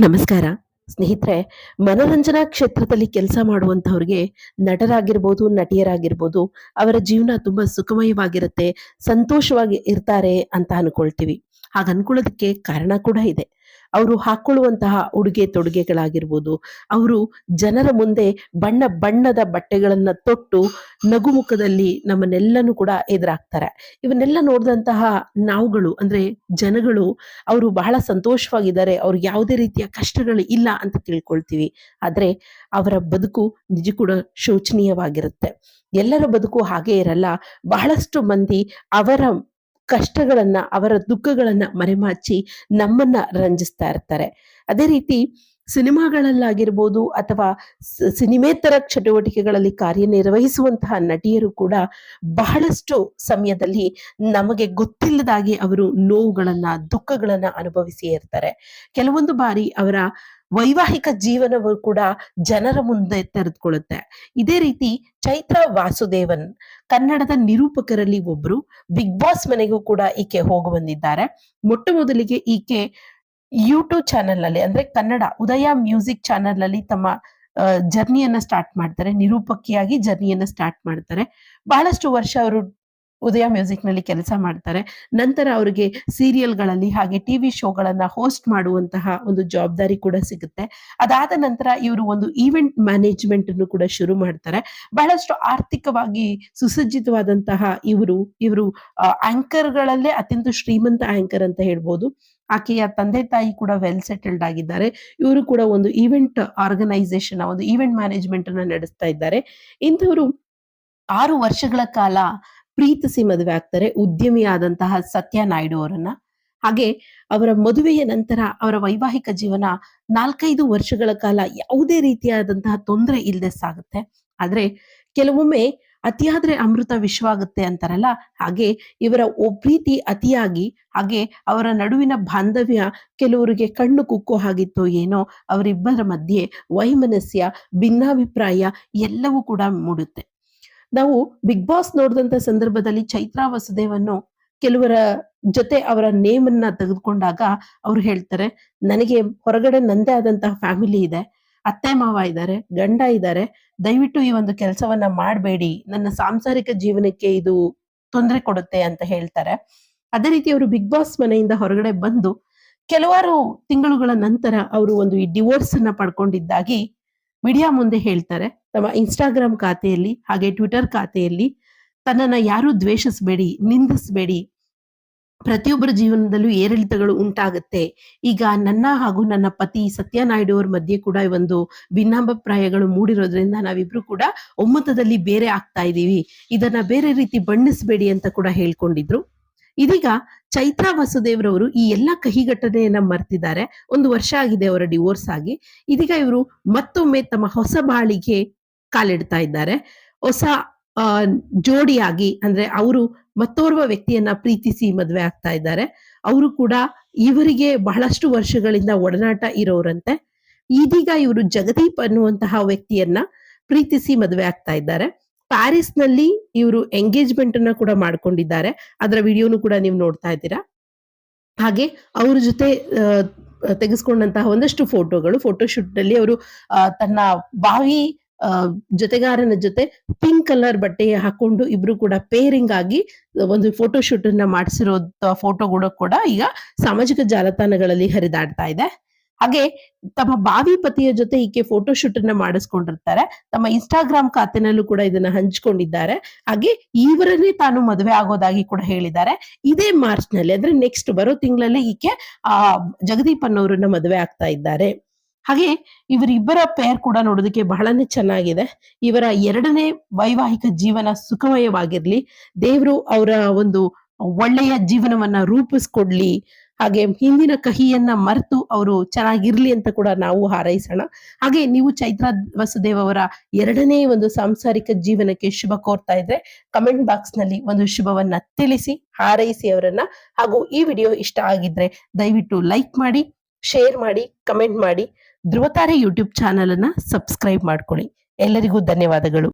ನಮಸ್ಕಾರ. ಸ್ನೇಹಿತರೆ, ಮನೋರಂಜನಾ ಕ್ಷೇತ್ರದಲ್ಲಿ ಕೆಲಸ ಮಾಡುವಂತಹವ್ರಿಗೆ ನಟರಾಗಿರ್ಬೋದು, ನಟಿಯರಾಗಿರ್ಬೋದು, ಅವರ ಜೀವನ ತುಂಬಾ ಸುಖಮಯವಾಗಿರುತ್ತೆ, ಸಂತೋಷವಾಗಿ ಇರ್ತಾರೆ ಅಂತ ಅನ್ಕೊಳ್ತೀವಿ. ಹಾಗ ಅನ್ಕೊಳ್ಳೋದಕ್ಕೆ ಕಾರಣ ಕೂಡ ಇದೆ. ಅವರು ಹಾಕೊಳ್ಳುವಂತಹ ಉಡುಗೆ ತೊಡುಗೆಗಳಾಗಿರ್ಬೋದು. ಅವರು ಜನರ ಮುಂದೆ ಬಣ್ಣ ಬಣ್ಣದ ಬಟ್ಟೆಗಳನ್ನ ತೊಟ್ಟು ನಗುಮುಖದಲ್ಲಿ ನಮ್ಮನ್ನೆಲ್ಲನೂ ಕೂಡ ಎದುರಾಗ್ತಾರೆ. ಇವನ್ನೆಲ್ಲ ನೋಡಿದಂತಹ ನಾವುಗಳು, ಅಂದ್ರೆ ಜನಗಳು, ಅವರು ಬಹಳ ಸಂತೋಷವಾಗಿದ್ದಾರೆ. ಅವ್ರಿಗೆ ಯಾವುದೇ ರೀತಿಯ ಕಷ್ಟಗಳು ಇಲ್ಲ ಅಂತ ತಿಳ್ಕೊಳ್ತೀವಿ. ಆದರೆ ಅವರ ಬದುಕು ನಿಜ ಕೂಡ ಶೋಚನೀಯವಾಗಿರುತ್ತೆ. ಎಲ್ಲರ ಬದುಕು ಹಾಗೆ ಇರಲ್ಲ. ಬಹಳಷ್ಟು ಮಂದಿ ಅವರ ಕಷ್ಟಗಳನ್ನ, ಅವರ ದುಃಖಗಳನ್ನ ಮರೆಮಾಚಿ ನಮ್ಮನ್ನ ರಂಜಿಸ್ತಾ ಇರ್ತಾರೆ. ಅದೇ ರೀತಿ ಸಿನಿಮಾಗಳಲ್ಲಾಗಿರ್ಬೋದು ಅಥವಾ ಸಿನಿಮೇತರ ಚಟುವಟಿಕೆಗಳಲ್ಲಿ ಕಾರ್ಯನಿರ್ವಹಿಸುವಂತಹ ನಟಿಯರು ಕೂಡ ಬಹಳಷ್ಟು ಸಮಯದಲ್ಲಿ ನಮಗೆ ಗೊತ್ತಿಲ್ಲದಾಗಿ ಅವರು ನೋವುಗಳನ್ನ, ದುಃಖಗಳನ್ನ ಅನುಭವಿಸಿ ಇರ್ತಾರೆ. ಕೆಲವೊಂದು ಬಾರಿ ಅವರ ವೈವಾಹಿಕ ಜೀವನವು ಕೂಡ ಜನರ ಮುಂದೆ ತೆರೆದುಕೊಳ್ಳುತ್ತೆ. ಇದೇ ರೀತಿ ಚೈತ್ರ ವಾಸುದೇವನ್ ಕನ್ನಡದ ನಿರೂಪಕರಲ್ಲಿ ಒಬ್ರು, ಬಿಗ್ ಬಾಸ್ ಮನೆಗೂ ಕೂಡ ಈಕೆ ಹೋಗಿ ಬಂದಿದ್ದಾರೆ. ಮೊಟ್ಟ ಮೊದಲಿಗೆ ಈಕೆ ಯೂಟ್ಯೂಬ್ ಚಾನೆಲ್ ಅಲ್ಲಿ ಅಂದ್ರೆ ಕನ್ನಡ ಉದಯ ಮ್ಯೂಸಿಕ್ ಚಾನೆಲ್ ಅಲ್ಲಿ ತಮ್ಮ ಜರ್ನಿಯನ್ನ ಸ್ಟಾರ್ಟ್ ಮಾಡ್ತಾರೆ. ನಿರೂಪಕಿಯಾಗಿ ಜರ್ನಿಯನ್ನ ಸ್ಟಾರ್ಟ್ ಮಾಡ್ತಾರೆ. ಬಹಳಷ್ಟು ವರ್ಷ ಅವರು ಉದಯ ಮ್ಯೂಸಿಕ್ನಲ್ಲಿ ಕೆಲಸ ಮಾಡ್ತಾರೆ. ನಂತರ ಅವರಿಗೆ ಸೀರಿಯಲ್ಗಳಲ್ಲಿ ಹಾಗೆ ಟಿವಿ ಶೋಗಳನ್ನ ಹೋಸ್ಟ್ ಮಾಡುವಂತಹ ಒಂದು ಜವಾಬ್ದಾರಿ ಕೂಡ ಸಿಗುತ್ತೆ. ಅದಾದ ನಂತರ ಇವರು ಒಂದು ಈವೆಂಟ್ ಮ್ಯಾನೇಜ್ಮೆಂಟ್ ಅನ್ನು ಕೂಡ ಶುರು ಮಾಡ್ತಾರೆ. ಬಹಳಷ್ಟು ಆರ್ಥಿಕವಾಗಿ ಸುಸಜ್ಜಿತವಾದಂತಹ ಇವರು ಇವರು ಆಂಕರ್ ಗಳಲ್ಲೇ ಅತ್ಯಂತ ಶ್ರೀಮಂತ ಆಂಕರ್ ಅಂತ ಹೇಳ್ಬೋದು. ಆಕೆಯ ತಂದೆ ತಾಯಿ ಕೂಡ ವೆಲ್ ಸೆಟಲ್ಡ್ ಆಗಿದ್ದಾರೆ. ಇವರು ಕೂಡ ಒಂದು ಈವೆಂಟ್ ಆರ್ಗನೈಸೇಷನ್ ಒಂದು ಈವೆಂಟ್ ಮ್ಯಾನೇಜ್ಮೆಂಟ್ ಅನ್ನ ನಡೆಸ್ತಾ ಇದ್ದಾರೆ. ಇಂಥವರು ಆರು ವರ್ಷಗಳ ಕಾಲ ಪ್ರೀತಿಸಿ ಮದುವೆ ಆಗ್ತಾರೆ ಉದ್ಯಮಿಯಾದಂತಹ ಸತ್ಯ ನಾಯ್ಡು ಅವರನ್ನ. ಹಾಗೆ ಅವರ ಮದುವೆಯ ನಂತರ ಅವರ ವೈವಾಹಿಕ ಜೀವನ ನಾಲ್ಕೈದು ವರ್ಷಗಳ ಕಾಲ ಯಾವುದೇ ರೀತಿಯಾದಂತಹ ತೊಂದರೆ ಇಲ್ಲದೆ ಸಾಗುತ್ತೆ. ಆದ್ರೆ ಕೆಲವೊಮ್ಮೆ ಅತಿಯಾದ್ರೆ ಅಮೃತ ವಿಶ್ವಾಗುತ್ತೆ ಅಂತಾರಲ್ಲ. ಹಾಗೆ ಇವರ ಪ್ರೀತಿ ಅತಿಯಾಗಿ ಹಾಗೆ ಅವರ ನಡುವಿನ ಬಾಂಧವ್ಯ ಕೆಲವರಿಗೆ ಕಣ್ಣು ಕುಕ್ಕೋ ಹಾಗಿತ್ತೋ ಏನೋ ಅವರಿಬ್ಬರ ಮಧ್ಯೆ ವೈಮನಸ್ಯ, ಭಿನ್ನಾಭಿಪ್ರಾಯ ಎಲ್ಲವೂ ಕೂಡ ಮೂಡುತ್ತೆ. ನಾವು ಬಿಗ್ ಬಾಸ್ ನೋಡಿದಂತ ಸಂದರ್ಭದಲ್ಲಿ ಚೈತ್ರಾ ವಸುದೇವನ್ನು ಕೆಲವರ ಜೊತೆ ಅವರ ನೇಮ್ ಅನ್ನ ತೆಗೆದುಕೊಂಡಾಗ ಅವ್ರು ಹೇಳ್ತಾರೆ, ನನಗೆ ಹೊರಗಡೆ ನಂದೇ ಆದಂತಹ ಫ್ಯಾಮಿಲಿ ಇದೆ. ಅತ್ತೆ ಮಾವ ಇದ್ದಾರೆ, ಗಂಡ ಇದ್ದಾರೆ. ದಯವಿಟ್ಟು ಈ ಒಂದು ಕೆಲಸವನ್ನ ಮಾಡಬೇಡಿ. ನನ್ನ ಸಾಂಸಾರಿಕ ಜೀವನಕ್ಕೆ ಇದು ತೊಂದರೆ ಕೊಡುತ್ತೆ ಅಂತ ಹೇಳ್ತಾರೆ. ಅದೇ ರೀತಿ ಅವರು ಬಿಗ್ ಬಾಸ್ ಮನೆಯಿಂದ ಹೊರಗಡೆ ಬಂದು ಕೆಲವಾರು ತಿಂಗಳುಗಳ ನಂತರ ಅವರು ಒಂದು ಈ ಡಿವೋರ್ಸ್ ಅನ್ನ ಪಡ್ಕೊಂಡಿದ್ದಾಗಿ ಮೀಡಿಯಾ ಮುಂದೆ ಹೇಳ್ತಾರೆ, ತಮ್ಮ ಇನ್ಸ್ಟಾಗ್ರಾಮ್ ಖಾತೆಯಲ್ಲಿ ಹಾಗೆ ಟ್ವಿಟರ್ ಖಾತೆಯಲ್ಲಿ, ತನ್ನನ್ನ ಯಾರು ದ್ವೇಷಿಸಬೇಡಿ, ನಿಂದಿಸಬೇಡಿ. ಪ್ರತಿಯೊಬ್ಬರ ಜೀವನದಲ್ಲೂ ಏರಿಳಿತಗಳು ಉಂಟಾಗುತ್ತೆ. ಈಗ ನನ್ನ ಹಾಗೂ ನನ್ನ ಪತಿ ಸತ್ಯನಾಯ್ಡು ಅವ್ರ ಮಧ್ಯೆ ಕೂಡ ಒಂದು ಭಿನ್ನಾಭಿಪ್ರಾಯಗಳು ಮೂಡಿರೋದ್ರಿಂದ ನಾವಿಬ್ರು ಕೂಡ ಒಮ್ಮತದಲ್ಲಿ ಬೇರೆ ಆಗ್ತಾ ಇದೀವಿ. ಇದನ್ನ ಬೇರೆ ರೀತಿ ಬಣ್ಣಿಸಬೇಡಿ ಅಂತ ಕೂಡ ಹೇಳ್ಕೊಂಡಿದ್ರು. ಇದೀಗ ಚೈತ್ರಾ ವಸುದೇವ್ರವರು ಈ ಎಲ್ಲಾ ಕಹಿ ಘಟನೆಯನ್ನ ಮರ್ತಿದ್ದಾರೆ. ಒಂದು ವರ್ಷ ಆಗಿದೆ ಅವರ ಡಿವೋರ್ಸ್ ಆಗಿ. ಇದೀಗ ಇವರು ಮತ್ತೊಮ್ಮೆ ತಮ್ಮ ಹೊಸ ಬಾಳಿಗೆ ಕಾಲಿಡ್ತಾ ಇದ್ದಾರೆ. ಹೊಸ ಜೋಡಿಯಾಗಿ ಅಂದ್ರೆ ಅವರು ಮತ್ತೋರ್ವ ವ್ಯಕ್ತಿಯನ್ನ ಪ್ರೀತಿಸಿ ಮದ್ವೆ ಆಗ್ತಾ ಇದ್ದಾರೆ. ಅವರು ಕೂಡ ಇವರಿಗೆ ಬಹಳಷ್ಟು ವರ್ಷಗಳಿಂದ ಒಡನಾಟ ಇರೋರಂತೆ. ಇದೀಗ ಇವರು ಜಗದೀಪ್ ಅನ್ನುವಂತಹ ವ್ಯಕ್ತಿಯನ್ನ ಪ್ರೀತಿಸಿ ಮದುವೆ ಆಗ್ತಾ ಇದ್ದಾರೆ. ಪ್ಯಾರಿಸ್ನಲ್ಲಿ ಇವರು ಎಂಗೇಜ್ಮೆಂಟ್ ಅನ್ನ ಕೂಡ ಮಾಡ್ಕೊಂಡಿದ್ದಾರೆ. ಅದರ ವಿಡಿಯೋನು ಕೂಡ ನೀವು ನೋಡ್ತಾ ಇದ್ದೀರಾ? ಹಾಗೆ ಅವ್ರ ಜೊತೆ ತೆಗೆಸ್ಕೊಂಡಂತಹ ಒಂದಷ್ಟು ಫೋಟೋಗಳು ಫೋಟೋಶೂಟ್ನಲ್ಲಿ ಅವರು ತನ್ನ ಬಾವಿ ಜೊತೆಗಾರನ ಜೊತೆ ಪಿಂಕ್ ಕಲರ್ ಬಟ್ಟೆ ಹಾಕೊಂಡು ಇಬ್ರು ಕೂಡ ಪೇರಿಂಗ್ ಆಗಿ, ಒಂದು ಫೋಟೋಶೂಟ್ ಅನ್ನ ಮಾಡಿಸಿರೋ ಫೋಟೋಗಳು ಕೂಡ ಈಗ ಸಾಮಾಜಿಕ ಜಾಲತಾಣಗಳಲ್ಲಿ ಹರಿದಾಡ್ತಾ ಇದೆ. ಹಾಗೆ ತಮ್ಮ ಬಾವಿ ಪತಿಯ ಜೊತೆ ಈಕೆ ಫೋಟೋಶೂಟ್ ಅನ್ನ ಮಾಡಿಸ್ಕೊಂಡಿರ್ತಾರೆ. ತಮ್ಮ ಇನ್ಸ್ಟಾಗ್ರಾಮ್ ಖಾತೆನಲ್ಲೂ ಕೂಡ ಇದನ್ನ ಹಂಚ್ಕೊಂಡಿದ್ದಾರೆ. ಹಾಗೆ ಇವರನ್ನೇ ತಾನು ಮದುವೆ ಆಗೋದಾಗಿ ಕೂಡ ಹೇಳಿದ್ದಾರೆ. ಇದೇ ಮಾರ್ಚ್ನಲ್ಲಿ ಅಂದ್ರೆ ನೆಕ್ಸ್ಟ್ ಬರೋ ತಿಂಗಳಲ್ಲಿ ಈಕೆ, ಆ, ಜಗದೀಪ್ ಅನ್ನೋರನ್ನ ಮದುವೆ ಆಗ್ತಾ ಇದ್ದಾರೆ. ಹಾಗೆ ಇವರಿಬ್ಬರ ಪೇರ್ ಕೂಡ ನೋಡೋದಕ್ಕೆ ಬಹಳನೇ ಚೆನ್ನಾಗಿದೆ. ಇವರ ಎರಡನೇ ವೈವಾಹಿಕ ಜೀವನ ಸುಖಮಯವಾಗಿರ್ಲಿ. ದೇವರು ಅವರ ಒಂದು ಒಳ್ಳೆಯ ಜೀವನವನ್ನ ರೂಪಿಸ್ಕೊಡ್ಲಿ. ಹಾಗೆ ಹಿಂದಿನ ಕಹಿಯನ್ನ ಮರೆತು ಅವರು ಚೆನ್ನಾಗಿರ್ಲಿ ಅಂತ ಕೂಡ ನಾವು ಹಾರೈಸೋಣ. ಹಾಗೆ ನೀವು ಚೈತ್ರ ವಸುದೇವ್ ಅವರ ಎರಡನೇ ಒಂದು ಸಾಂಸಾರಿಕ ಜೀವನಕ್ಕೆ ಶುಭ ಕೋರ್ತಾ ಇದ್ರೆ ಕಮೆಂಟ್ ಬಾಕ್ಸ್ನಲ್ಲಿ ಒಂದು ಶುಭವನ್ನ ತಿಳಿಸಿ, ಹಾರೈಸಿ ಅವರನ್ನ. ಹಾಗೂ ಈ ವಿಡಿಯೋ ಇಷ್ಟ ಆಗಿದ್ರೆ ದಯವಿಟ್ಟು ಲೈಕ್ ಮಾಡಿ ಶೇರ್ ಮಾಡಿ ಕಮೆಂಟ್ ಮಾಡಿ. ಧ್ರುವತಾರೆ ಯೂಟ್ಯೂಬ್ ಚಾನಲ್ ಅನ್ನ ಸಬ್ಸ್ಕ್ರೈಬ್ ಮಾಡ್ಕೊಳ್ಳಿ. ಎಲ್ಲರಿಗೂ ಧನ್ಯವಾದಗಳು.